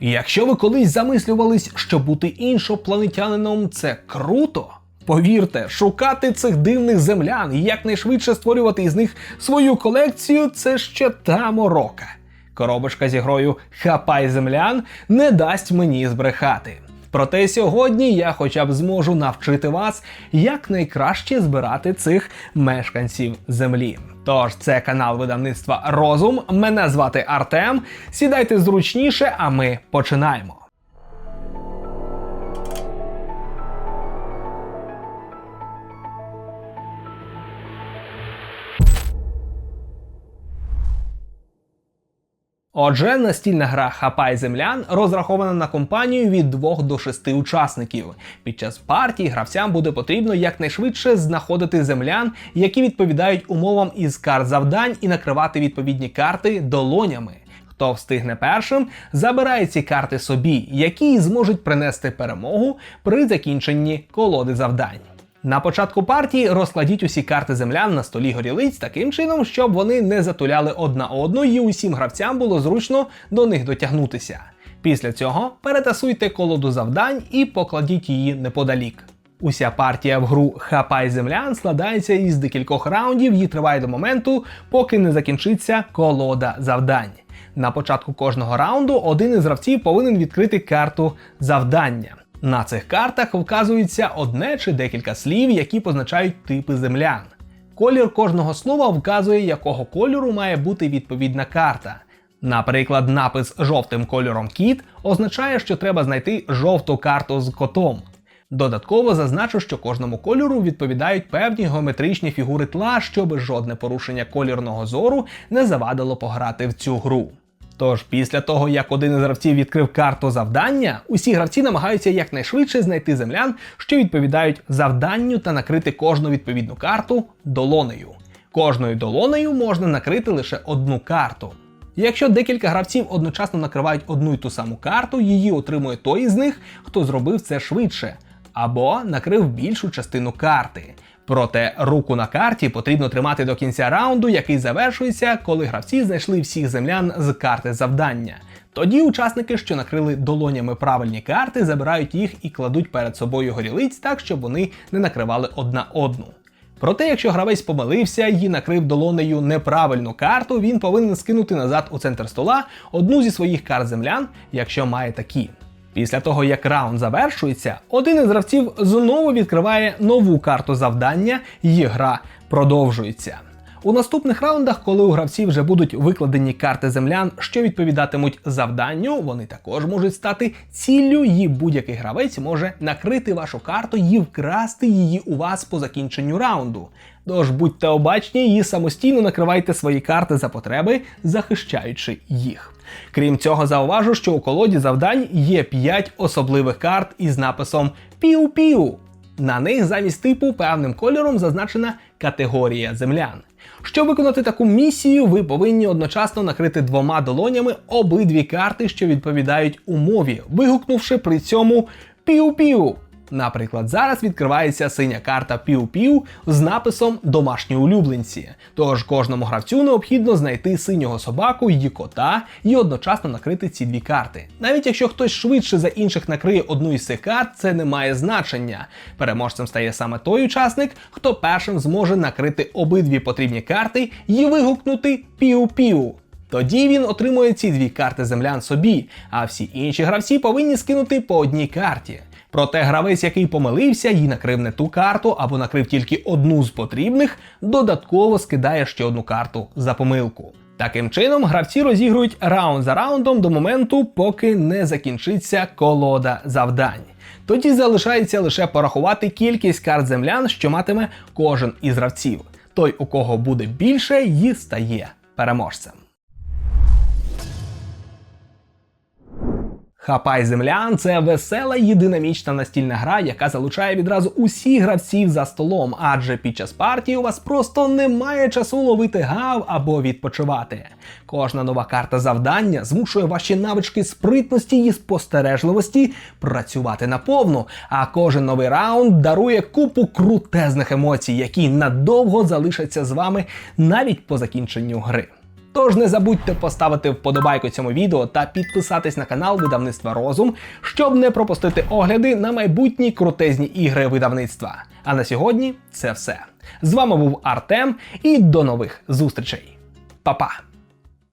Якщо ви колись замислювались, що бути іншопланетянином це круто. Повірте, шукати цих дивних землян і якнайшвидше створювати із них свою колекцію це ще та морока. Коробочка зі грою Хапай землян не дасть мені збрехати. Проте сьогодні я хоча б зможу навчити вас, як найкраще збирати цих мешканців землі. Тож це канал видавництва Розум. Мене звати Артем. Сідайте зручніше, а ми починаємо. Отже, настільна гра Хапай землян розрахована на компанію від 2 до 6 учасників. Під час партії гравцям буде потрібно якнайшвидше знаходити землян, які відповідають умовам із карт завдань, і накривати відповідні карти долонями. Хто встигне першим, забирає ці карти собі, які зможуть принести перемогу при закінченні колоди завдань. На початку партії розкладіть усі карти землян на столі горілиць таким чином, щоб вони не затуляли одна одну і усім гравцям було зручно до них дотягнутися. Після цього перетасуйте колоду завдань і покладіть її неподалік. Уся партія в гру Хапай землян складається із декількох раундів і триває до моменту, поки не закінчиться колода завдань. На початку кожного раунду один із гравців повинен відкрити карту завдання. На цих картах вказується одне чи декілька слів, які позначають типи землян. Колір кожного слова вказує, якого кольору має бути відповідна карта. Наприклад, напис жовтим кольором кіт означає, що треба знайти жовту карту з котом. Додатково зазначу, що кожному кольору відповідають певні геометричні фігури тла, щоб жодне порушення колірного зору не завадило пограти в цю гру. Тож, після того, як один із гравців відкрив карту завдання, усі гравці намагаються якнайшвидше знайти землян, що відповідають завданню та накрити кожну відповідну карту долонею. Кожною долонею можна накрити лише одну карту. Якщо декілька гравців одночасно накривають одну й ту саму карту, її отримує той із них, хто зробив це швидше, або накрив більшу частину карти. Проте руку на карті потрібно тримати до кінця раунду, який завершується, коли гравці знайшли всіх землян з карти завдання. Тоді учасники, що накрили долонями правильні карти, забирають їх і кладуть перед собою горілиць так, щоб вони не накривали одна одну. Проте, якщо гравець помилився і накрив долонею неправильну карту, він повинен скинути назад у центр стола одну зі своїх карт землян, якщо має такі. Після того, як раунд завершується, один із гравців знову відкриває нову карту завдання, і гра продовжується. У наступних раундах, коли у гравців вже будуть викладені карти землян, що відповідатимуть завданню, вони також можуть стати ціллю, і будь-який гравець може накрити вашу карту і вкрасти її у вас по закінченню раунду. Тож будьте обачні і самостійно накривайте свої карти за потреби, захищаючи їх. Крім цього, зауважу, що у колоді завдань є 5 особливих карт із написом Піу-Піу. На них замість типу певним кольором зазначена категорія землян. Щоб виконати таку місію, ви повинні одночасно накрити двома долонями обидві карти, що відповідають умові, вигукнувши при цьому піу-піу. Наприклад, зараз відкривається синя карта Піу-Піу з написом Домашні улюбленці. Тож кожному гравцю необхідно знайти синього собаку і кота і одночасно накрити ці дві карти. Навіть якщо хтось швидше за інших накриє одну із цих карт, це не має значення. Переможцем стає саме той учасник, хто першим зможе накрити обидві потрібні карти і вигукнути Піу-Піу. Тоді він отримує ці дві карти землян собі, а всі інші гравці повинні скинути по одній карті. Проте гравець, який помилився і накрив не ту карту або накрив тільки одну з потрібних, додатково скидає ще одну карту за помилку. Таким чином, гравці розігрують раунд за раундом до моменту, поки не закінчиться колода завдань. Тоді залишається лише порахувати кількість карт землян, що матиме кожен із гравців. Той, у кого буде більше, і стає переможцем. Хапай землян це весела і динамічна настільна гра, яка залучає відразу усіх гравців за столом, адже під час партії у вас просто немає часу ловити гав або відпочивати. Кожна нова карта завдання змушує ваші навички спритності і спостережливості працювати наповну, а кожен новий раунд дарує купу крутезних емоцій, які надовго залишаться з вами навіть по закінченню гри. Тож не забудьте поставити вподобайку цьому відео та підписатись на канал видавництва Розум, щоб не пропустити огляди на майбутні крутезні ігри видавництва. А на сьогодні це все. З вами був Артем і до нових зустрічей. Па-па!